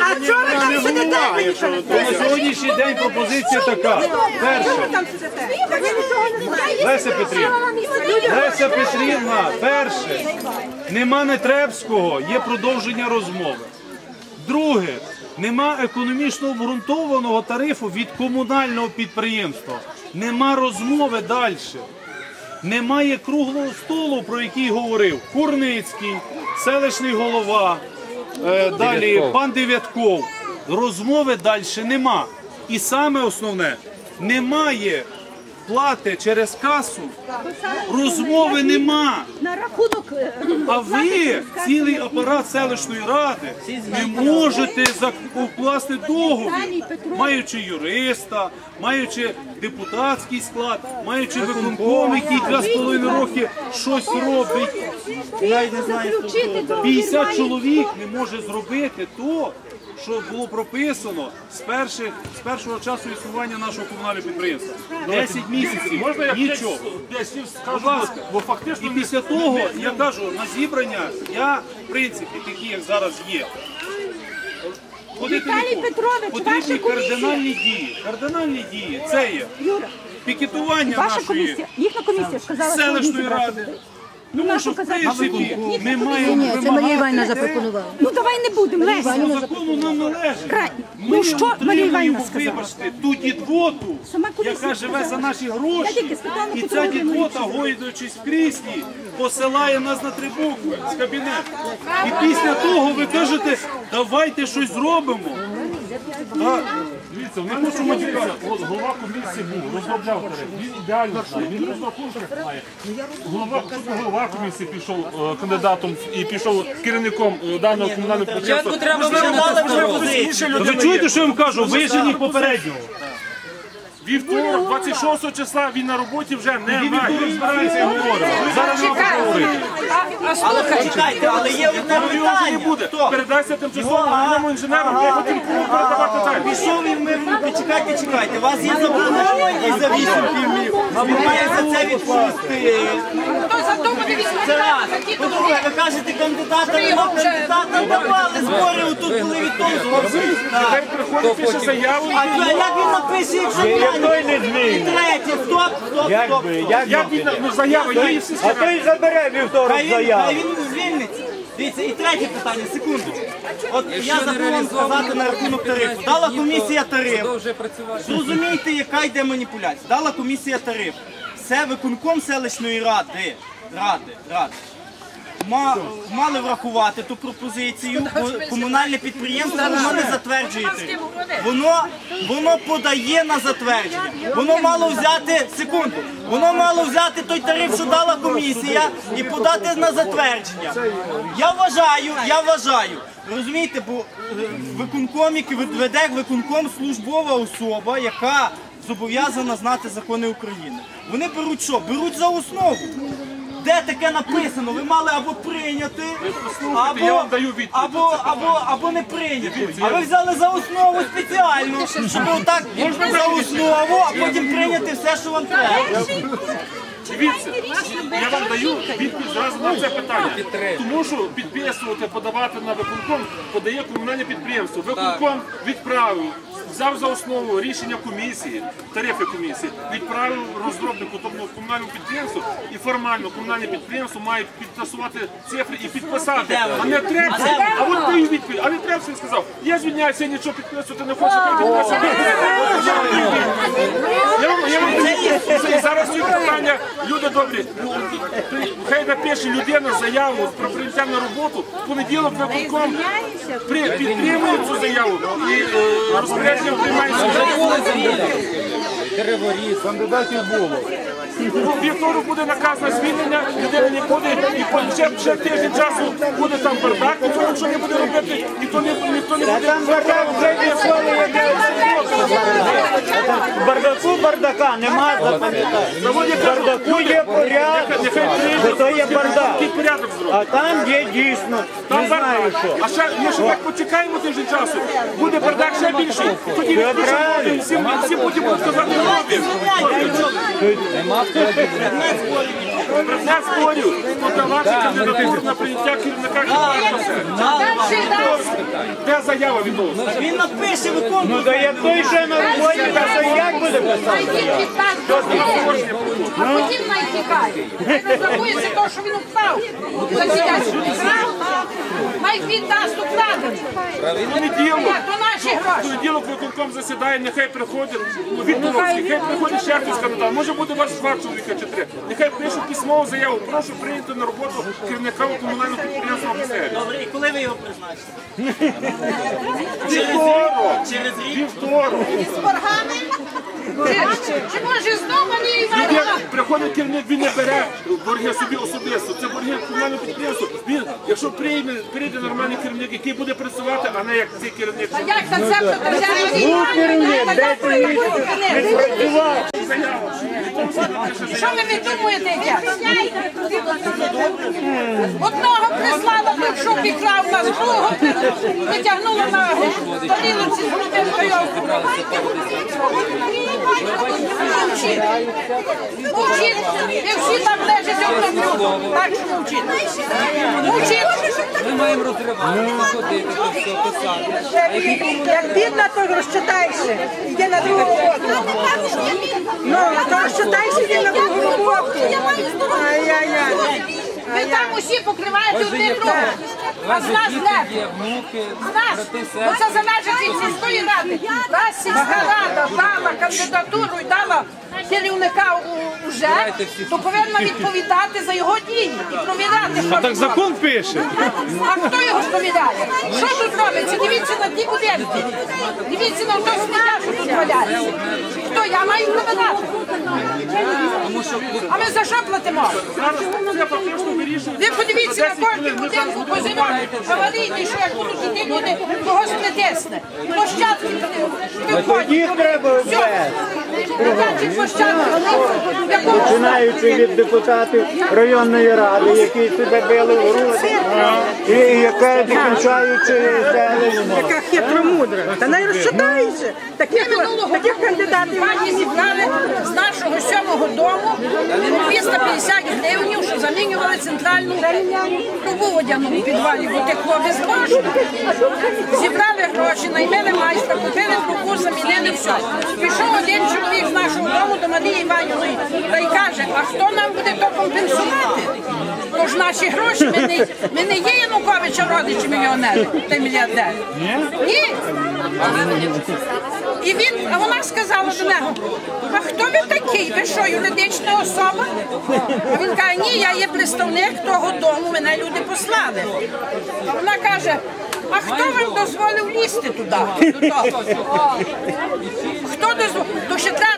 А чого ви там сидите? На сьогоднішній день пропозиція така. Перше, там сидите? Так ви нічого не знаєте. Леся Петрівна. Леся Петрівна, перше, нема Нетребського, є продовження розмови. Друге, нема економічно обґрунтованого тарифу від комунального підприємства. Нема розмови далі. Немає круглого столу, про який говорив Курницький, селищний голова, далі пан Дев'ятков. Розмови далі нема. І саме основне, немає плати через касу, розмови нема. На рахунок е, А ви, цілий апарат селищної ради, не можете зак- укласти договір, маючи юриста, маючи депутатський склад, маючи виконком, який два з половиною роки щось робить. Заключити договір 50 має чоловік не може зробити то, що було прописано з, перших, з першого часу існування нашого комунального підприємства. 10 місяців, Можна я нічого. скажу, ласка. бо фактично І після того, я кажу, на зібрання я, в принципі, такі, як зараз є. Ходити не Віталій. Петрович, Потрібні комісія. кардинальні дії. Кардинальні дії це є Юра, пікетування ваша нашої комісія, їхня комісія сказала, що селищної ради. Тому що, в принципі, ми маємо Ні, це Марія вимагати. Іванівна запропонувала. Ну давай не будемо, Леся. По закону нам належить. Край. Ми Ну, що отримуємо, Марія Іванівна сказала? Вибачте, ту дідвоту, Сама яка живе за сказала. наші Я гроші, і ця дідвота, гойдуючись в кріслі, посилає нас на три букви з кабінету. І після того ви кажете, давайте щось зробимо. Так. Дивіться, вони хочуть матюкатися. От голова комісії був, розробляв тариф. Він ідеально знає, він розрахунки знає. Голова, голова комісії пішов е, кандидатом і пішов керівником е, даного комунального підприємства. треба Ви чуєте, що я вам кажу? Виженіть попереднього. Вівторок, 26 числа, він на роботі вже не має. збирається і говоримо. Зараз не можна говорити. Але чекайте, але є одне питання. буде. Передасться тимчасово головному інженеру, я хотів передавати далі. Пішов він ми чекайте, чекайте. У вас є заборгованість за 8 півмів. Він має за це відповісти. Це раз. По-друге, ви кажете, кандидата нема кандидата. Давали збори отут, коли від того Так. пише заяву. А то як він напише, якщо немає? І третє, стоп, стоп, стоп. Як він ну, заява є і всі скажуть. забере вівторок Хай він, хай він звільниться. Дивіться, і третє питання, секундочку. От я забув вам сказати на рахунок тарифу. Дала комісія тариф. Зрозумійте, яка йде маніпуляція. Дала комісія тариф. Все виконком селищної ради. Ради, ради. Ма- мали врахувати ту пропозицію, бо комунальне підприємство воно не затверджує. Воно, воно подає на затвердження. Воно мало взяти секунду. Воно мало взяти той тариф, що дала комісія, і подати на затвердження. Я вважаю, я вважаю. Розумієте, бо е, виконком, який веде виконком службова особа, яка зобов'язана знати закони України. Вони беруть що? Беруть за основу. Де таке написано? Ви мали або прийняти, або, я вам даю відповідь або, або, або не прийняти. А ви взяли за основу спеціально, щоб отак за основу, а потім прийняти все, що вам треба. Дивіться, я вам даю відповідь зразу на це питання. Тому що підписувати, подавати на виконком подає комунальне підприємство. Виконком відправив, взяв за основу рішення комісії, тарифи комісії, відправив розробнику, тобто комунальному підприємству, і формально комунальне підприємство має підтасувати цифри і підписати. А не треба. А от даю відповідь. А не треба він сказав. Я звільняюся, я нічого підписувати не хочу. Я зараз ці питання, люди добрі, хай напише людина заяву про прийняття на роботу, в понеділок виконком підтримує цю заяву і е, розпорядження. Кандидатів було. Вівторок буде наказ на звільнення, людина не буде, і по- ще, ще тиждень часу буде там бардак, нічого не буде робити, ніхто не, ніхто не буде. Вже бардаку бардака нема, запам'ятай. Бардаку є порядок, прийде, є бардак. А там є дійсно, не знаю що. А ще, ми ще так почекаємо тиждень часу, буде бардак ще більший, тоді всі, всі потім будуть казати робимо. Предмет поки подавати кандидатуру на прийняття керівника де заява від того? Він напише виконку. Ну да як той ще на роботі, це як буде писати? А потім найтікає. Розрахується те, що він впав. Майк він дасть. Як то наші гроші. Понеділок виконком засідає, нехай приходять ну, Вікторовський, нехай приходить ще хтось кандидат. Може бути ваш два чоловіка чи три. Нехай пишуть письмову заяву. Прошу прийняти на роботу керівника комунального підприємства «Обсервіс». Добре, і коли ви його призначите? Через рік? Через рік? Вівторок. З боргами. Чи, чи може знову Марія Іванівна? Як приходить керівник, він не бере борги собі особисто. Це борги комунального підприємства. Він, якщо прийме, прийде нормальний керівник, який буде працювати, а не як цей керівник. А як там це взяти? Ну, керівник, дайте місяць, не працював. Заява. Що ви видумуєте, яке? Одного прислала, що піклав нас, другого витягнула на тарілиці з грудиною. Мовчіть. І всі там лежать одно блюдо. Так що мовчіть. Мовчіть. Ми маємо розривати. Як бідна, то розчитайся. Йде на другу роботу. Ну, то розчитайся, не на другу роботу. Ай-яй-яй. Ви там усі покриваєте один другого. У А вас з нас діти не. є, внуки, нас. брати, сестри. це залежить від сільської ради. Раз сільська рада дала кандидатуру і дала керівника у- уже, то повинна відповідати за його дії і провіряти, що Так закон пише. А хто його провіряє? Що тут робиться? Дивіться на ті будинки. Дивіться на то сміття, що тут валяється. Хто? Я маю провіряти. А ми за що платимо? Ви подивіться на кожній будинку по зимі. Аварійний, що як будуть іти люди, когось не тисне. Площадки виходять. Їх треба ввести. Дитячі площадки. Починаючи від депутатів районної ради, які себе били в груди, і яка закінчаючи селищно. Яка хитромудра. Та не розчитайся. Таких, таких кандидатів. Пані зібрали з нашого сьомого дому 250 гривень, що замінювали центральну трубу водяну в підвалі, бо текло безможно. Зібрали гроші, наймели майстра, купили трубу, замінили все. Пішов один чоловік з нашого дому до Марії Іванівної та й каже, а хто нам буде то компенсувати? То ж наші гроші, ми не, ми не є Януковича родичі мільйонери та мільярдери. Ні. І він, а вона сказала до нього, а хто ви такий? Ви що, юридична особа? А він каже, ні, я є представник того дому, мене люди послали. А вона каже, а хто вам дозволив лізти туди? До того? Хто дозволив? То ще треба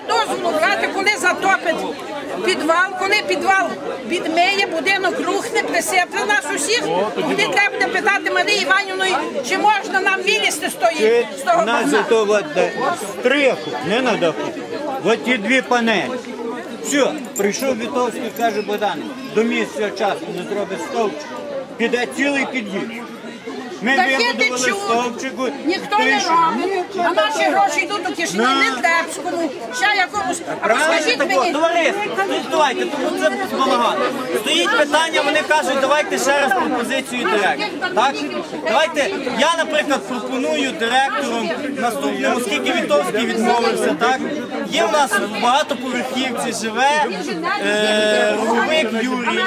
коли затопить підвал, коли підвал відмиє, будинок рухне, присипле нас усіх, тоді треба буде питати Марії Іванівної, чи можна нам вилізти з, тої, з того нас багна. зато от стриху, не на даху. От ті дві панелі. Все, прийшов Вітовський, каже Богдан, до місця часу не зробить стовпчик. Піде цілий під'їзд. Ми вибудували стовпчику. Ніхто не робить, а наші гроші йдуть у кишені На. Нетребському, ще якомусь. А Правильно мені, товариство, ну давайте, тому це балаган. Стоїть питання, вони кажуть, давайте ще раз пропозицію директора. Так? Давайте, я, наприклад, пропоную директором наступному, оскільки Вітовський відмовився, так? Є в нас в багатоповерхівці живе е, Руховик Юрій.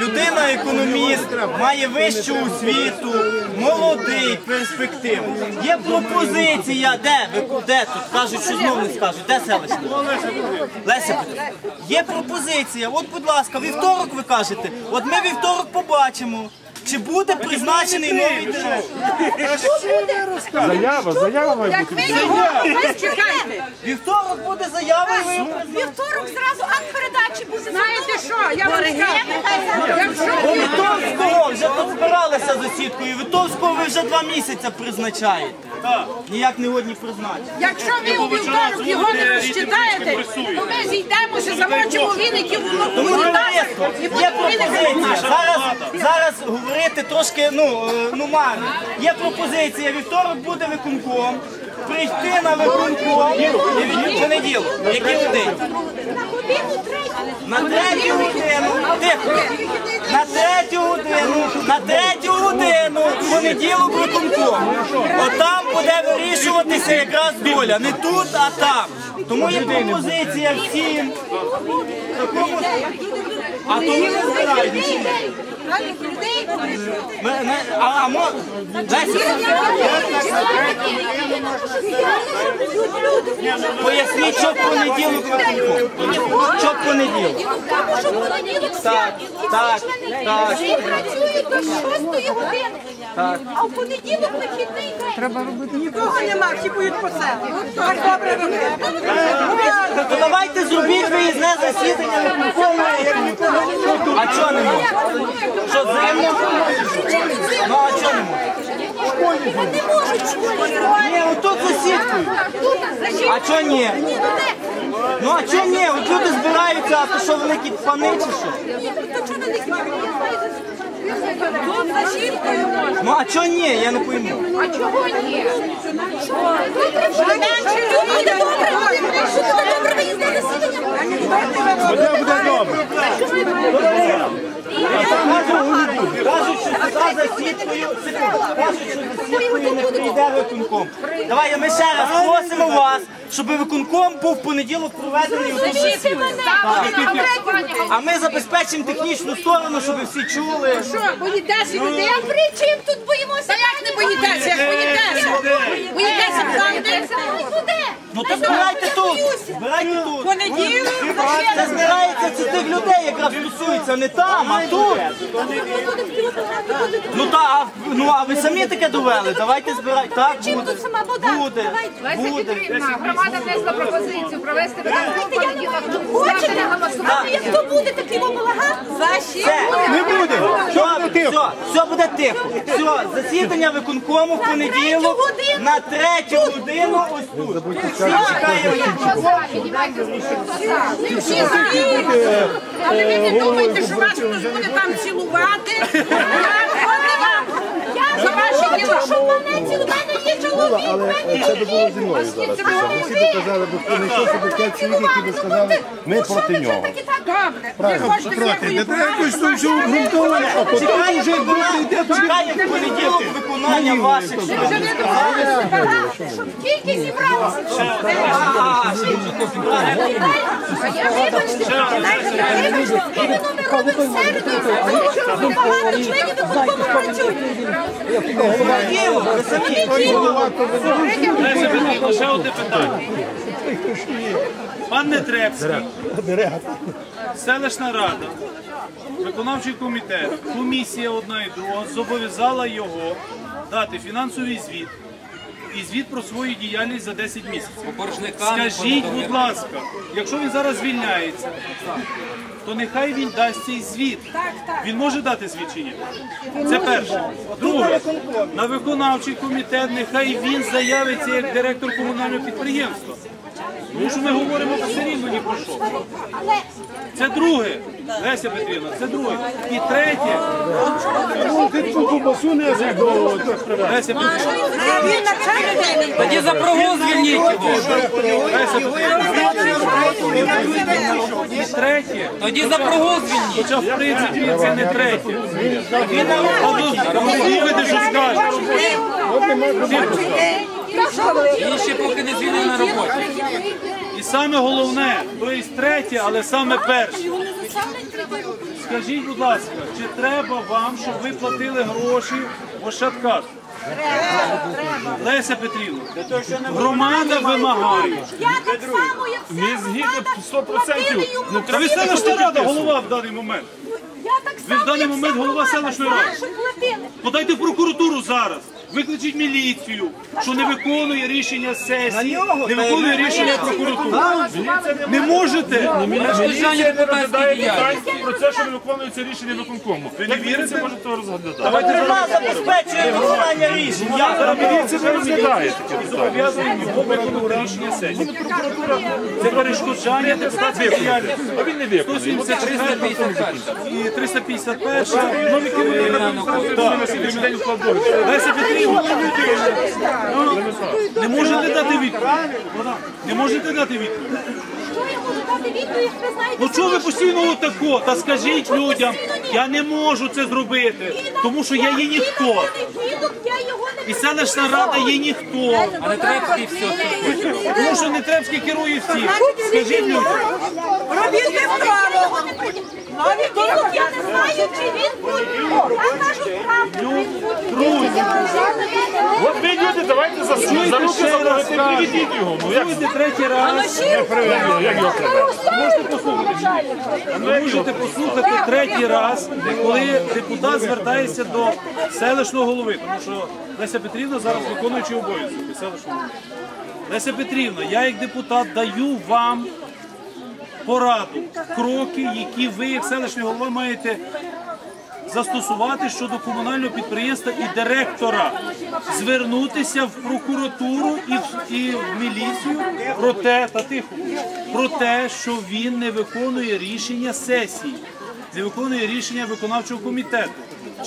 Людина економіст, має вищу освіту, молодий, перспективний. Є пропозиція, де? Ви де тут? Кажуть, що знову не скажуть, де селище? Леся є пропозиція. От, будь ласка, вівторок ви кажете. От ми вівторок побачимо. Чи буде призначений новий директор? Заява, заява має чекайте. Вівторок буде заява і ви його призначите. Вівторок зразу акт передачі буде. Знаєте що, я вам скажу, якщо Вітовського вже тут збиралися за сіткою. Вітовського ви вже два місяці призначаєте. Ніяк не одні призначити. Якщо ви у вівторок його не розчитаєте, то ми зійдемося, замочимо віників в товариство, і є будемо віники пропозиція. Зараз, зараз говорити трошки ну, е, ну марно. Є пропозиція, вівторок буде виконком, прийти на виконком і в понеділок. Який один? На третю годину тихо. На третю годину, на третю годину понеділок виконком. От там буде вирішуватися якраз доля. Не тут, а там. Тому є пропозиція всім. Такому- А то ви не збираєтеся. А. Леся, поясніть, що в понеділок виконком. Що в понеділок? Так, так, так. Всі працюють до 6 години. А в понеділок вихідний день. Нікого нема, всі поють по селу. Так добре робити. То давайте зробіть виїзне засідання виконкому, як нікого. А чого не можна? Що зимно? Ну а чого не можна? Вони не можуть школі. Ні, отут засідкою. А чого ні? Ну а чого ні? От люди збираються, а то що великі пани чи що? Тут за жінкою можна. Ну а чого ні? Я не пойму. А чого ні? Що? Тут буде добре. Буде добре виїзне засідання. Кажуть, що сюди за сіткою, кажуть, що за сіткою не прийде виконком. Давай, ми ще раз просимо вас, щоб виконком був в понеділок проведений у засідання. А ми забезпечимо технічну сторону, щоб всі чули. Що, боїтеся людей? А при чим тут боїмося? Та як не боїтеся, як боїтеся? Боїтеся правди? Ну то збирайте тут, збирайте тут. Понеділок, Це збирається це тих людей, якраз стосується не там, а тут. Ну та, а, ну а ви самі таке довели. Давайте збирайте. Так, буде. тут сама вода? Буде. Давайте. Буде. Громада внесла пропозицію провести виконком в понеділок. Хочете? Так. Як то буде такий балаган? Все. Не буде. Все, все, все буде тихо. Все, засідання виконкому в понеділок на третю годину ось тут. Всі чекаємо. всі знають. Але ви не думайте, що вас хтось буде там цілувати. Я за ваші діла. Що в мене ці? Мене є чоловік. Але це би було зі мною зараз. Всі би казали, бо не йшов, щоб п'ять чоловік, які би сказали, ми проти нього. Добре, ви хочете всякої правди, Чекаємо виконання- Чекаємо в понеділок виконання ваших. Щоб тільки зібралися. А, А вибачте, вибачте, іменно ми робимо середу, виконкому працюють. Діло, ви. Леся Петрівна, одне питання. Пан Нетребський, селищна рада, виконавчий комітет, комісія одна і друга зобов'язала його дати фінансовий звіт і звіт про свою діяльність за 10 місяців. Скажіть, будь ласка, якщо він зараз звільняється, то нехай він дасть цей звіт. Він може дати звіт чи ні? Це перше. Друге, на виконавчий комітет нехай він заявиться як директор комунального підприємства. Тому що ми говоримо все рівно ні про що. Це друге. Леся Петрівна, це друге. І третє. Леся Петрівна, Він навчає людей. Тоді за прогул звільніть його. Леся Петрівна. І третє. Тоді за прогул звільніть. Хоча в принципі це не третє. Слухайте, що скаже. Він ще поки не звільнений на роботі. І саме головне, то є третє, але саме перше. Скажіть, будь ласка, чи треба вам, щоб ви платили гроші в Ощадкас? Леся Петрівна, громада вимагає. Я так само, як Ми згідно 100%. Ну, та ви селищна рада, голова в даний момент. Я так Ви в само, даний як момент вся голова громада, селищної ради. платили. Подайте в прокуратуру зараз. Викличіть міліцію, що не виконує рішення сесії, не виконує рішення прокуратури. Не можете? Міліція не розглядає питань про це, що не виконується рішення виконкому. Ви не вірите? міліція може розглядати? Вона забезпечує виконання рішень. Я міліція не розглядає таке питання. Зобов'язані рішення сесії. Це перешкоджання депутатської діяльності. А він не виконує. 174 і 351 нові керівники. На сьогоднішній день. Леся Петрівна, Не можете дати відповідь. Не можете дати відповідь. Що я можу дати відповідь, як ви знаєте? Ну чого ви постійно отако? Та скажіть людям, я не можу це зробити, тому що я є ніхто. Не І селищна рада є ніхто. А не треба все. Тому що Нетребський керує всім. Скажіть людям. Робіть не вправо. Відповідь я не знаю, чи він буде. Я кажу правду. Друзі, От ви люди, давайте за, за руки раз приведіть його. Ну як третій раз. як його треба? Можете послухати. Ви можете послухати третій раз, коли депутат звертається до селищного голови, тому що Леся Петрівна зараз виконуючий обов'язки селищного голови. Леся Петрівна, я як депутат даю вам пораду, кроки, які ви, як селищний голова, маєте застосувати щодо комунального підприємства і директора, звернутися в прокуратуру і в, і в міліцію про те, та тихо, про те, що він не виконує рішення сесії, не виконує рішення виконавчого комітету.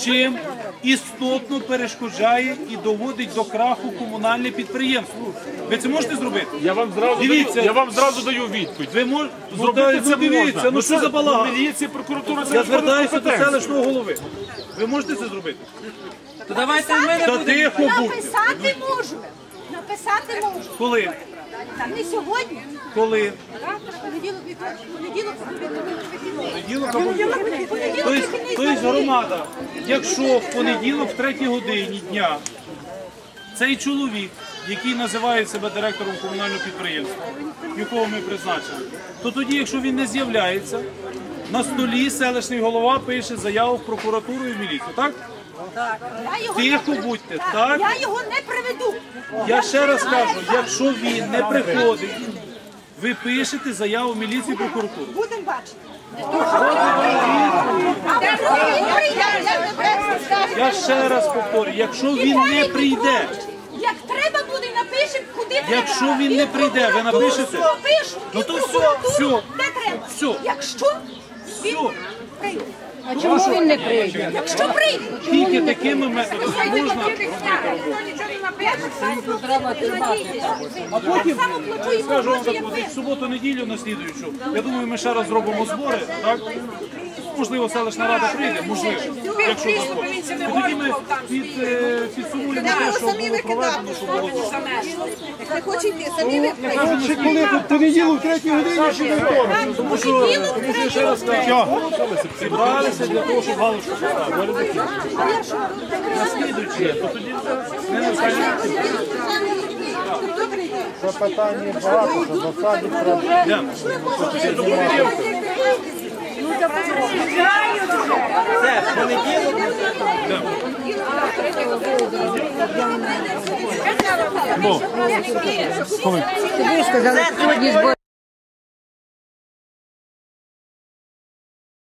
Чим істотно перешкоджає і доводить до краху комунальне підприємство. Ви це можете зробити? Я вам зразу Дивіться. даю, я вам зразу даю відповідь. Ви можете Зробити це дивіться, можна. ну що за балаган? Міліція, прокуратура, це Я звертаюся до селищного голови. Ви можете це зробити? То давайте ми не будемо. Написати можу. Написати можу. Коли? Та не сьогодні. Коли? Понеділок, понеділок, Понеділок Тобто, громада, якщо в понеділок в третій годині дня цей чоловік, який називає себе директором комунального підприємства, якого ми призначили, то тоді, якщо він не з'являється, на столі селищний голова пише заяву в прокуратуру і в міліцію, так? Я його Тихо будьте, так? Я його не приведу. Я ще раз кажу, якщо він не приходить, ви пишете заяву міліції прокуратуру. Будемо бачити. Я ще раз повторюю, якщо він не прийде, Як треба буде, напишемо, куди треба. Якщо він не прийде, ви напишете? Пишу. Ну то все, все. Де треба? Все. Якщо він прийде. А чому він не прийде? Якщо прийде. тільки такими методами можна. А потім Скажу вам так, от, в суботу-неділю наслідуючу. Я думаю, ми ще раз зробимо збори, так? Можливо, селищна рада прийде, можливо, якщо захоче. Тоді ми під, е, підсумуємо те, що було проведено, що було зроблено. Не хоче самі ви Чи коли тут понеділок, третій годині, чи вівторок? Тому що, я ще раз кажу, зібралися для того, щоб галочку поставити. Наслідуючи, то тоді не наскажемо. Це питання багато, що засаді треба. Все, понеділок. Ну, Тобі сказали, сьогодні збор.